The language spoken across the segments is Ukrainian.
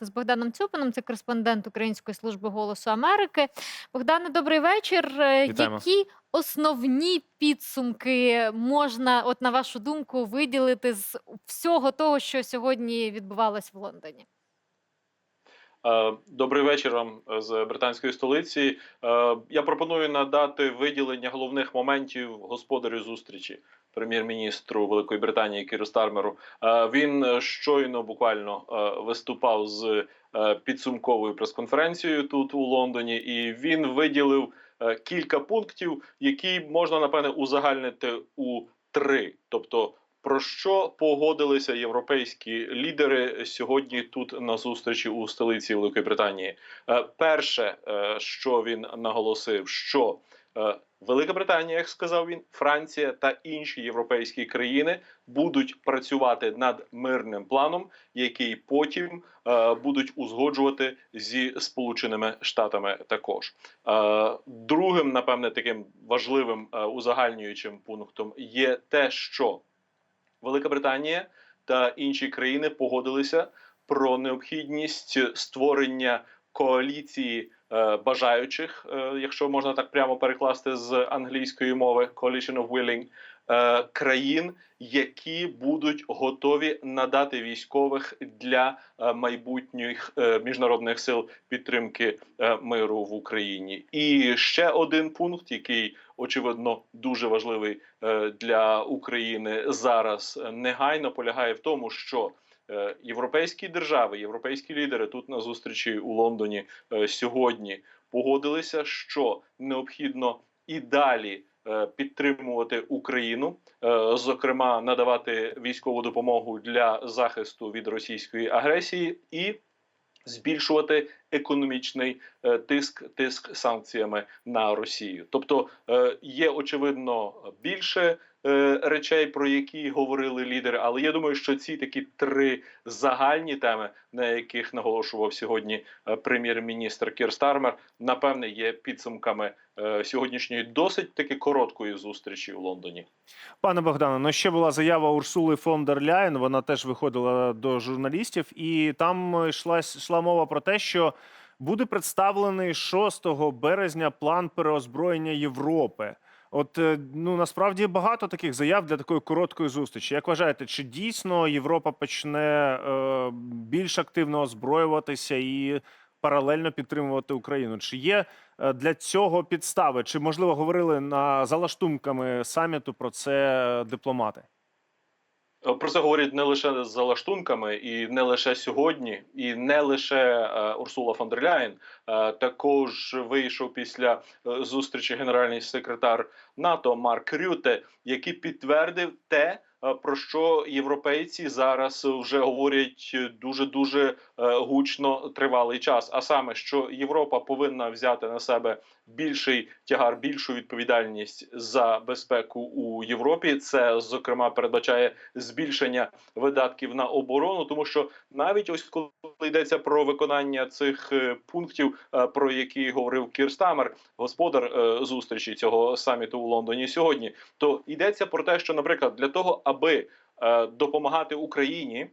з Богданом Цюпином, це кореспондент Української служби голосу Америки. Богдане, добрий вечір. Е, Вітаємо. Які основні підсумки можна, от на вашу думку, виділити з всього того, що сьогодні відбувалось в Лондоні? Е, Добрий вечір вам з британської столиці. Е, Я пропоную надати виділення головних моментів господарю зустрічі прем'єр-міністру Великої Британії Кіру Стармеру. Е, Він щойно буквально е, виступав з е, підсумковою прес-конференцією тут у Лондоні, і він виділив е, кілька пунктів, які можна напевне узагальнити у три. Тобто про що погодилися європейські лідери сьогодні тут на зустрічі у столиці Великої Британії? Е, Перше, е, що він наголосив, що е, Велика Британія, як сказав він, Франція та інші європейські країни будуть працювати над мирним планом, який потім е, будуть узгоджувати зі Сполученими Штатами також. Е, Другим, напевне, таким важливим е, узагальнюючим пунктом є те, що Велика Британія та інші країни погодилися про необхідність створення коаліції е, бажаючих, е, якщо можна так прямо перекласти з англійської мови Coalition of Willing, е, країн, які будуть готові надати військових для майбутніх міжнародних сил підтримки миру в Україні. І ще один пункт, який очевидно дуже важливий для України зараз негайно полягає в тому, що європейські держави, європейські лідери тут на зустрічі у Лондоні е, сьогодні погодилися, що необхідно і далі е, підтримувати Україну, е, зокрема надавати військову допомогу для захисту від російської агресії і збільшувати економічний е, тиск, тиск санкціями на Росію. Тобто е, є очевидно більше е, речей, про які говорили лідери, але я думаю, що ці такі три загальні теми, на яких наголошував сьогодні прем'єр-міністр Кір Стармер, напевне, є підсумками сьогоднішньої досить таки короткої зустрічі у Лондоні. Пане Богдане, ну ще була заява Урсули фон дер Ляєн. Вона теж виходила до журналістів, і там йшла, йшла мова про те, що буде представлений 6 березня план переозброєння Європи. От е, ну насправді багато таких заяв для такої короткої зустрічі. Як вважаєте, чи дійсно Європа почне е, більш активно озброюватися і паралельно підтримувати Україну? Чи є е, для цього підстави? Чи можливо говорили на залаштунками саміту про це е, дипломати? Е, Про це говорять не лише за лаштунками, і не лише сьогодні, і не лише е, Урсула фон дер Ляєн. Е, також вийшов після зустрічі генеральний секретар НАТО Марк Рюте, який підтвердив те, про що європейці зараз вже говорять дуже дуже гучно тривалий час. А саме, що Європа повинна взяти на себе більший тягар, більшу відповідальність за безпеку у Європі. Це зокрема передбачає збільшення видатків на оборону, тому що навіть ось коли йдеться про виконання цих е, пунктів, е, про які говорив Кір Стамер, господар е, зустрічі цього саміту у Лондоні сьогодні, то йдеться про те, що, наприклад, для того, аби е, допомагати Україні.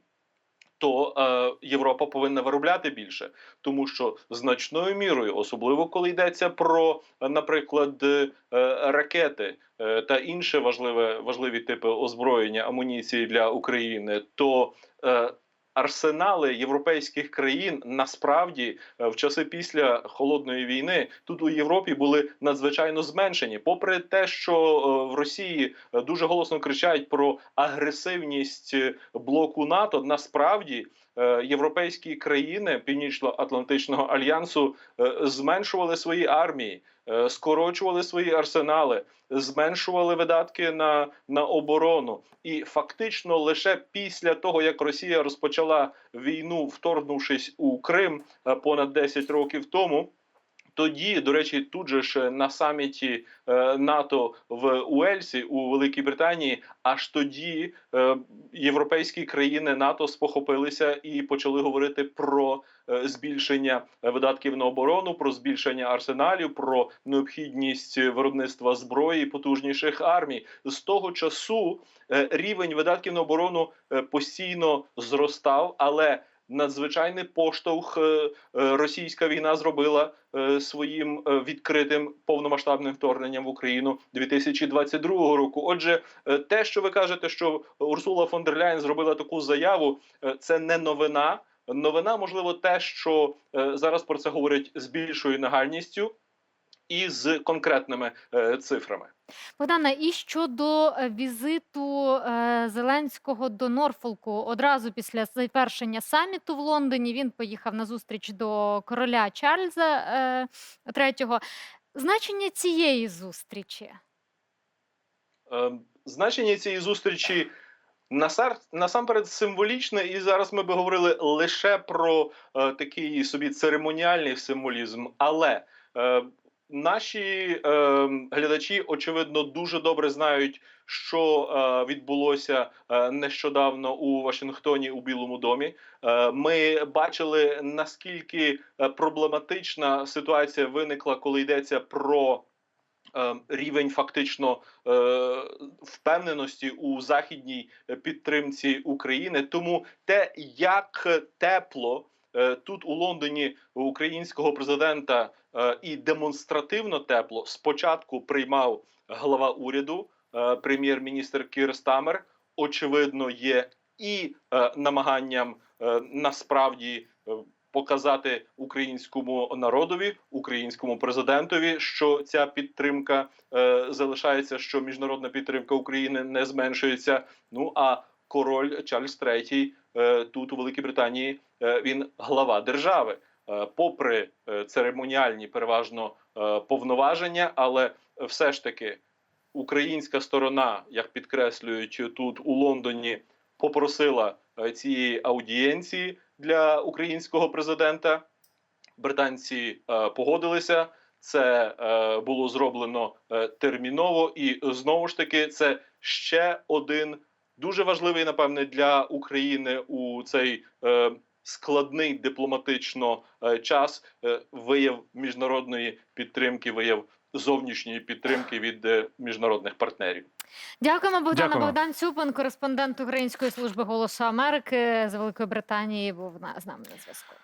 То е, Європа повинна виробляти більше, тому що значною мірою, особливо коли йдеться про, наприклад, е, ракети е, та інші важливі, важливі типи озброєння амуніції для України, то е, арсенали європейських країн насправді е, в часи після холодної війни тут у Європі були надзвичайно зменшені, попри те, що е, в Росії е, дуже голосно кричать про агресивність блоку НАТО. Насправді європейські країни Північно-Атлантичного альянсу е, зменшували свої армії, е, скорочували свої арсенали, зменшували видатки на, на оборону. І фактично лише після того, як Росія розпочала війну, вторгнувшись у Крим е, понад 10 років тому. Тоді, до речі, тут же ж на саміті е, НАТО в Уельсі у Великій Британії, аж тоді е, європейські країни НАТО спохопилися і почали говорити про е, збільшення видатків на оборону, про збільшення арсеналів, про необхідність виробництва зброї, потужніших армій. З того часу рівень видатків на оборону постійно зростав, але надзвичайний поштовх е, е, російська війна зробила е, своїм відкритим повномасштабним вторгненням в Україну 2022 року. Отже, те, що ви кажете, що Урсула фон дер Ляйн зробила таку заяву, це не новина. Новина, можливо, те, що зараз про це говорять з більшою нагальністю і з конкретними е, цифрами. Богдана, і щодо е, візиту е, Зеленського до Норфолку одразу після завершення саміту в Лондоні він поїхав на зустріч до короля Чарльза III. Значення цієї зустрічі. Значення цієї зустрічі насамперед символічне, і зараз ми би говорили лише про такий собі церемоніальний символізм. Але наші е, глядачі, очевидно, дуже добре знають, що е, відбулося е, нещодавно у Вашингтоні у Білому домі. Е, ми бачили наскільки е, проблематична ситуація виникла, коли йдеться про. е, Рівень фактично е, впевненості у західній підтримці України. Тому те, як тепло тут у Лондоні українського президента е, і демонстративно тепло спочатку приймав глава уряду, е, прем'єр-міністр Кір Стамер, очевидно, є і е, намаганням е, насправді. е, Показати українському народові, українському президентові, що ця підтримка е, залишається, що міжнародна підтримка України не зменшується. Ну а король Чарльз е, тут у Великій Британії е, він глава держави, е, попри е, церемоніальні переважно е, повноваження, але все ж таки українська сторона, як підкреслюють тут у Лондоні, попросила е, цієї аудієнції для українського президента. Британці е, погодилися. Це е, було зроблено е, терміново, і знову ж таки, це ще один дуже важливий, напевне, для України у цей е, складний дипломатично е, час е, вияв міжнародної підтримки, вияв зовнішньої підтримки від е, міжнародних партнерів. Дякуємо, Богдана. Дякуємо. Богдан Цюпин, кореспондент Української служби голосу Америки з Великої Британії, був на- з нами на зв'язку.